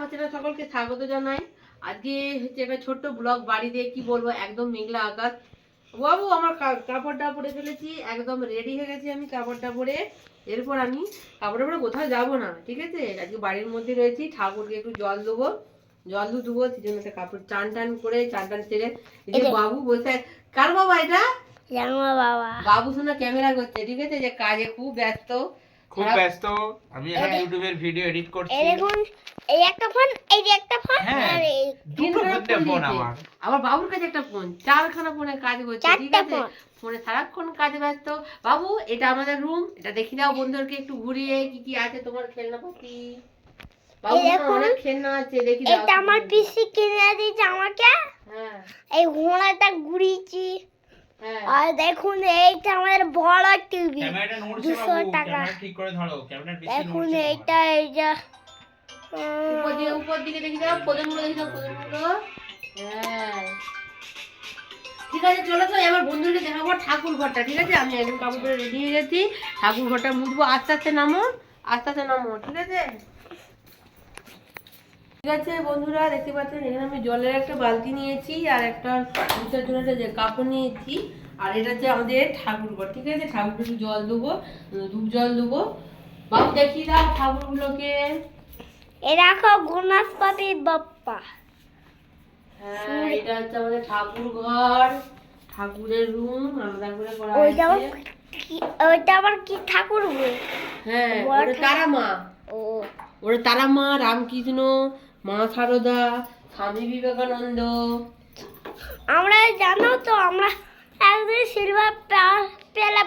Channel সকলকে স্বাগত জানাই। আজকে হচ্ছে একটা ছোট্ট ব্লগ বাড়িতে কি বলব একদম মেঘলা আকাশ। বাবু আমার কাপড়টা পরে ফেলেছি একদম রেডি হয়ে গেছি আমি কাপড়টা পরে এরপর আমি কাপড়টা পরে কোথাও যাব না ঠিক আছে? আজকে বাড়ির মধ্যে রয়েছি ঠাকুরকে একটু জল দেবো। জল দু দেবো সেই জন্য একটা কাপড় চান টান করে চান টান সেরে এই যে বাবু বসে কার বাবা এটা? বাবা। বাবু শোনা ক্যামেরা করছে ঠিক আছে? যে কাজে খুব ব্যস্ত। খুব ব্যস্ত। আমি এখন ইউটিউবের ভিডিও এডিট করছি। এই দেখুন এই একটা ফোন এই যে একটা ফোন হ্যাঁ। আর এই দুটো ফোন ফোন দিয়েছে। আমার। বাবুর কাছে একটা ফোন চারখানা ফোনে কাজ করছে ঠিক চারটা আছে? ফোন। সারাক্ষণ কাজে ব্যস্ত। বাবু এটা আমাদের রুম এটা দেখি দাও বন্ধুদেরকে একটু ঘুরিয়ে কি কি আছে তোমার খেলনাপাতি বাবু এই খেলনা আছে দেখি দাও এটা আমার পিসি কিনে দিয়েছে আমাকে। হ্যাঁ। এই ঘোড়াটা ঘুরিয়েছি। আর দেখুন এইটা আমাদের বড় টিভি। দুশো টাকা। দেখুন এইটা এই যে উপর দিকে উপর দিকে দেখি দাও প্রদমগুলো দেখি দাও প্রদমগুলো হ্যাঁ। ঠিক আছে চলো তো এবার বন্ধুদেরকে দেখাবো ঠাকুর ঘরটা ঠিক আছে? আমি একদম কাপড় পরে রেডি হয়ে গেছি। ঠাকুর ঘরটা মুছবো আস্তে আস্তে নামো আস্তে আস্তে নামো ঠিক আছে? ঠিক আছে বন্ধুরা দেখতে পাচ্ছেন এখানে আমি জলের একটা বালতি নিয়েছি আর একটা মুছার জন্য যে কাপড় নিয়েছি। আর এটা হচ্ছে আমাদের ঠাকুর ঘর ঠিক আছে? একটু জল দেবো ধূপ জল দেবো। বাবু দেখিয়ে দাও ঠাকুরগুলোকে। এ দেখো বাপ্পা। হ্যাঁ এটা হচ্ছে আমাদের ঠাকুর ঘর ঠাকুরের রুম আলাদা করে করা ওইটা আবার কি ওইটা আবার কি ঠাকুর হ্যাঁ ওটা তারা মা ও। ওটা তারা মা রামকৃষ্ণ মা সারদা স্বামী বিবেকানন্দ। আমরা জানো তো আমরা একদিন সিলভার পেলে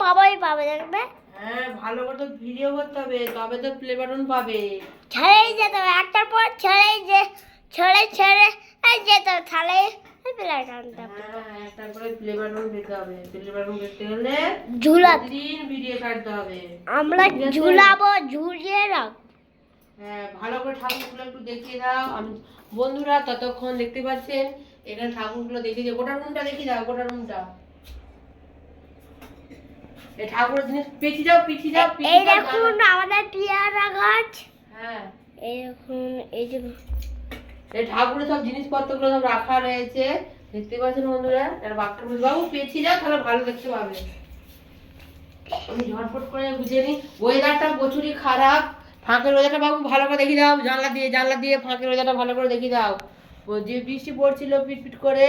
পাবোই পাবে দেখবে? হ্যাঁ ভালো করে তো ভিডিও করতে হবে তবে তো প্লে বাটন পাবে। ছেড়েই যেতে হবে একটার পর ছেড়েই যে ছেড়ে ছেড়ে এই যেতে হবে তাহলে হ্যাঁ একটা প্লে বাটন পেতে হবে প্লে বাটন পেতে হলে ঝুলা দিন ভিডিও কাটতে হবে। আমরা ঝুলাবো ঝুলিয়ে রাখ হ্যাঁ ভালো করে ঠাকুরগুলো একটু দেখিয়ে দাও। আমি বন্ধুরা ততক্ষণ দেখতে পাচ্ছেন এখানে ঠাকুরগুলো দেখিয়ে দাও গোটা রুমটা দেখিয়ে দাও গোটা রুমটা এই ঠাকুরের জিনিস যাও পিছিয়ে যাও এই দেখুন আমাদের পেয়ারা গাছ। হ্যাঁ। এই দেখুন এই যে এই ঠাকুরের সব জিনিসপত্রগুলো সব রাখা রয়েছে। দেখতে পাচ্ছেন বন্ধুরা আর বাক্কা বাবু পেছিয়ে যাও তাহলে ভালো দেখতে পাবে। আমি ঝটফট করে বুঝে নিই। ওয়েদারটা প্রচুরই খারাপ। ফাঁকের রোজাটা বাবু ভালো করে দেখিয়ে দাও জানলা দিয়ে জানলা দিয়ে ফাঁকের রোজাটা ভালো করে দেখিয়ে দাও। যে বৃষ্টি পড়ছিল পিটপিট করে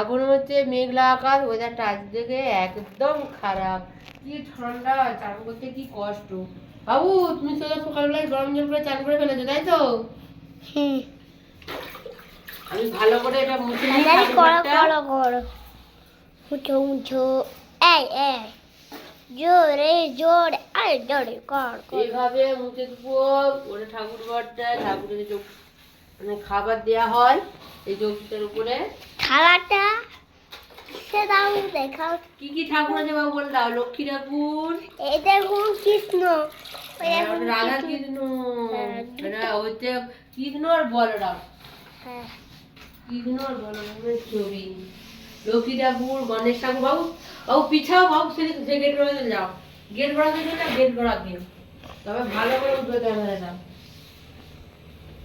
আগুন হচ্ছে মেঘলা আকাশ ওয়েদারটা আজ থেকে একদম খারাপ। কি ঠান্ডা চান করতে কি কষ্ট। বাবু তুমি তো সকালবেলায় গরম জল করে চান করে ফেলেছো তাই তো? আমি ভালো করে এটা মুছে নিই করো। করো করো। মুছো মুছো এই এই। জোরে জোরে। জোরে কর এইভাবে মুছে দেবো ওটা ঠাকুর ঘরটা ঠাকুরের চোখ মানে খাবার দেয়া হয় এই চৌকিটার উপরে। থালাটা সে দাও দেখাও। কি কি ঠাকুর আছে বাবু বলে দাও লক্ষ্মী ঠাকুর? এই দেখুন কৃষ্ণ। হ্যাঁ, রাধা কৃষ্ণ। কৃষ্ণ। হ্যাঁ, দুটো। এটা হচ্ছে কৃষ্ণ আর বলরাম। হ্যাঁ। কৃষ্ণ আর বলরামের ছবি। লক্ষ্মী ঠাকুর গণেশ ঠাকুর বাবু বাবু পিছাও বাবু সে সে গেট যাও। গেট করা দিয়ে না গেট করা দিয়ে তবে ভালো করে উঠবে ক্যামেরাটা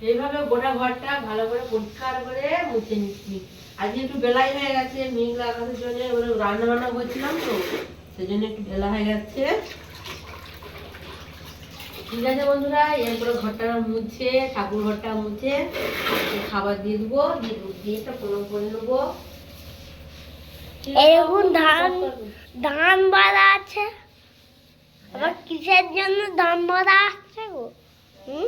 এইভাবে গোটা ঘরটা ভালো করে পরিষ্কার করে মুছে নিচ্ছি। আজকে একটু বেলাই হয়ে গেছে মেঘলা আকাশের জন্য রান্না বান্না করছিলাম তো সেজন্য একটু বেলা হয়ে যাচ্ছে ঠিক আছে বন্ধুরা এরপরে ঘরটা মুছে ঠাকুর ঘরটা মুছে খাবার দিয়ে দেবো দিয়ে দুধ দিয়ে একটা প্রণাম করে নেব। বাবু, ধান ধান বাঁধা আছে। আবার কিসের জন্য দাম বাড়া আসছে গো? হুম?